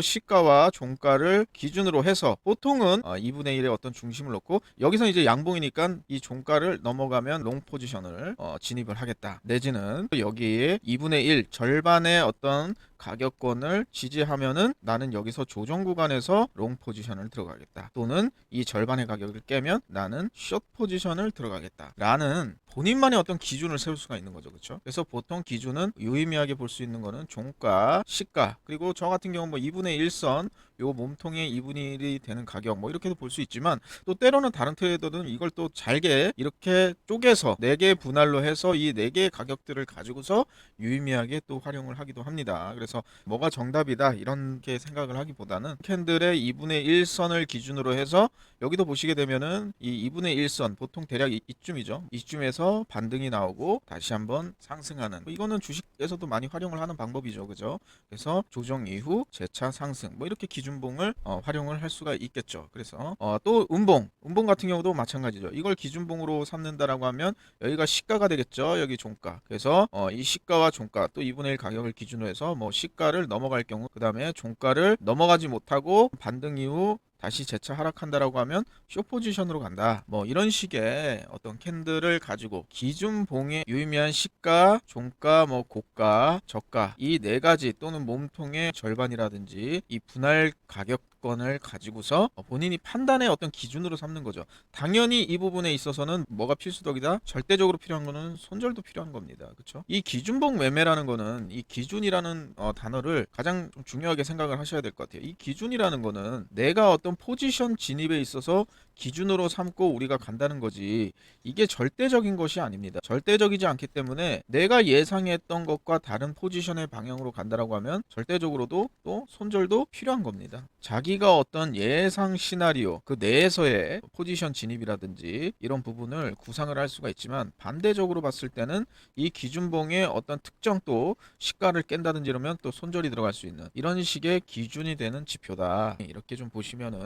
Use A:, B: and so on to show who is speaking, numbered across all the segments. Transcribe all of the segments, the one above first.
A: 시가와 종가를 기준으로 해서 보통은 어, 2분의 1의 어떤 중심을 놓고 여기서 이제 양봉이니까 이 종가를 넘어가면 롱 포지션을 어, 진입을 하겠다. 내지는 여기에 2분의 1 절반의 어떤 가격권을 지지하면은 나는 여기서 조정 구간에서 롱 포지션을 들어가겠다. 또는 이 절반의 가격을 깨면 나는 숏 포지션을 들어가겠다. 라는 본인만의 어떤 기준을 세울 수가 있는 거죠. 그렇죠? 그래서 보통 기준은 유의미하게 볼 수 있는 거는 종가, 시가, 그리고 저 같은 경우 뭐 2분의 1선 요 몸통의 2분의 1이 되는 가격 뭐 이렇게도 볼 수 있지만 또 때로는 다른 트레이더들은 이걸 또 잘게 이렇게 쪼개서 4개 분할로 해서 이 4개의 가격들을 가지고서 유의미하게 또 활용을 하기도 합니다. 그래서 뭐가 정답이다 이런 게 생각을 하기보다는 캔들의 2분의 1선을 기준으로 해서 여기도 보시게 되면은 이 2분의 1선 보통 대략 이- 이쯤이죠. 이쯤에서 반등이 나오고 다시 한번 상승하는 뭐 이거는 주식에서도 많이 활용을 하는 방법이죠. 그죠? 그래서 조정 이후 재차 상승 뭐 이렇게 기준 봉을 어, 활용을 할 수가 있겠죠. 그래서 어, 또 음봉 음봉 같은 경우도 마찬가지죠. 이걸 기준봉으로 삼는다라고 하면 여기가 시가가 되겠죠. 여기 종가. 그래서 어, 이 시가와 종가 또 2분의 1 가격을 기준으로 해서 뭐 시가를 넘어갈 경우 그 다음에 종가를 넘어가지 못하고 반등 이후 다시 재차 하락한다라고 하면 쇼 포지션으로 간다. 뭐 이런 식의 어떤 캔들을 가지고 기준봉에 유의미한 시가, 종가, 뭐 고가, 저가 이 네 가지 또는 몸통의 절반이라든지 이 분할 가격 권을 가지고서 본인이 판단의 어떤 기준으로 삼는 거죠. 당연히 이 부분에 있어서는 뭐가 필수적이다? 절대적으로 필요한 거는 손절도 필요한 겁니다. 그렇죠? 이 기준봉 매매라는 거는 이 기준이라는 어, 단어를 가장 좀 중요하게 생각을 하셔야 될 것 같아요. 이 기준이라는 거는 내가 어떤 포지션 진입에 있어서 기준으로 삼고 우리가 간다는 거지 이게 절대적인 것이 아닙니다. 절대적이지 않기 때문에 내가 예상했던 것과 다른 포지션의 방향으로 간다라고 하면 절대적으로도 또 손절도 필요한 겁니다. 자기가 어떤 예상 시나리오 그 내에서의 포지션 진입이라든지 이런 부분을 구상을 할 수가 있지만 반대적으로 봤을 때는 이 기준봉의 어떤 특정 또 시가를 깬다든지 이러면 또 손절이 들어갈 수 있는 이런 식의 기준이 되는 지표다. 이렇게 좀 보시면은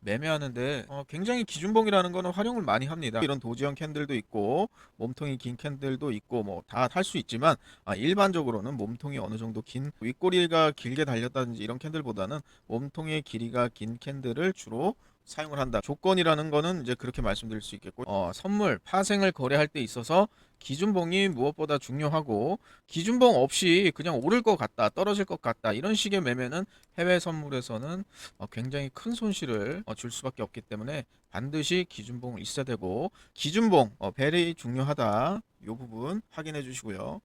A: 매매하는데 어, 굉장히 기준봉이라는 거는 활용을 많이 합니다. 이런 도지형 캔들도 있고 몸통이 긴 캔들도 있고 뭐 다 할 수 있지만 아, 일반적으로는 몸통이 어느 정도 긴 윗꼬리가 길게 달렸다든지 이런 캔들보다는 몸통의 길이가 긴 캔들을 주로 사용을 한다. 조건이라는 거는 이제 그렇게 말씀드릴 수 있겠고, 어, 선물, 파생을 거래할 때 있어서 기준봉이 무엇보다 중요하고 기준봉 없이 그냥 오를 것 같다, 떨어질 것 같다 이런 식의 매매는 해외 선물에서는 어, 굉장히 큰 손실을 어, 줄 수밖에 없기 때문에 반드시 기준봉을 있어야 되고 기준봉 어, 벨이 중요하다. 이 부분 확인해 주시고요.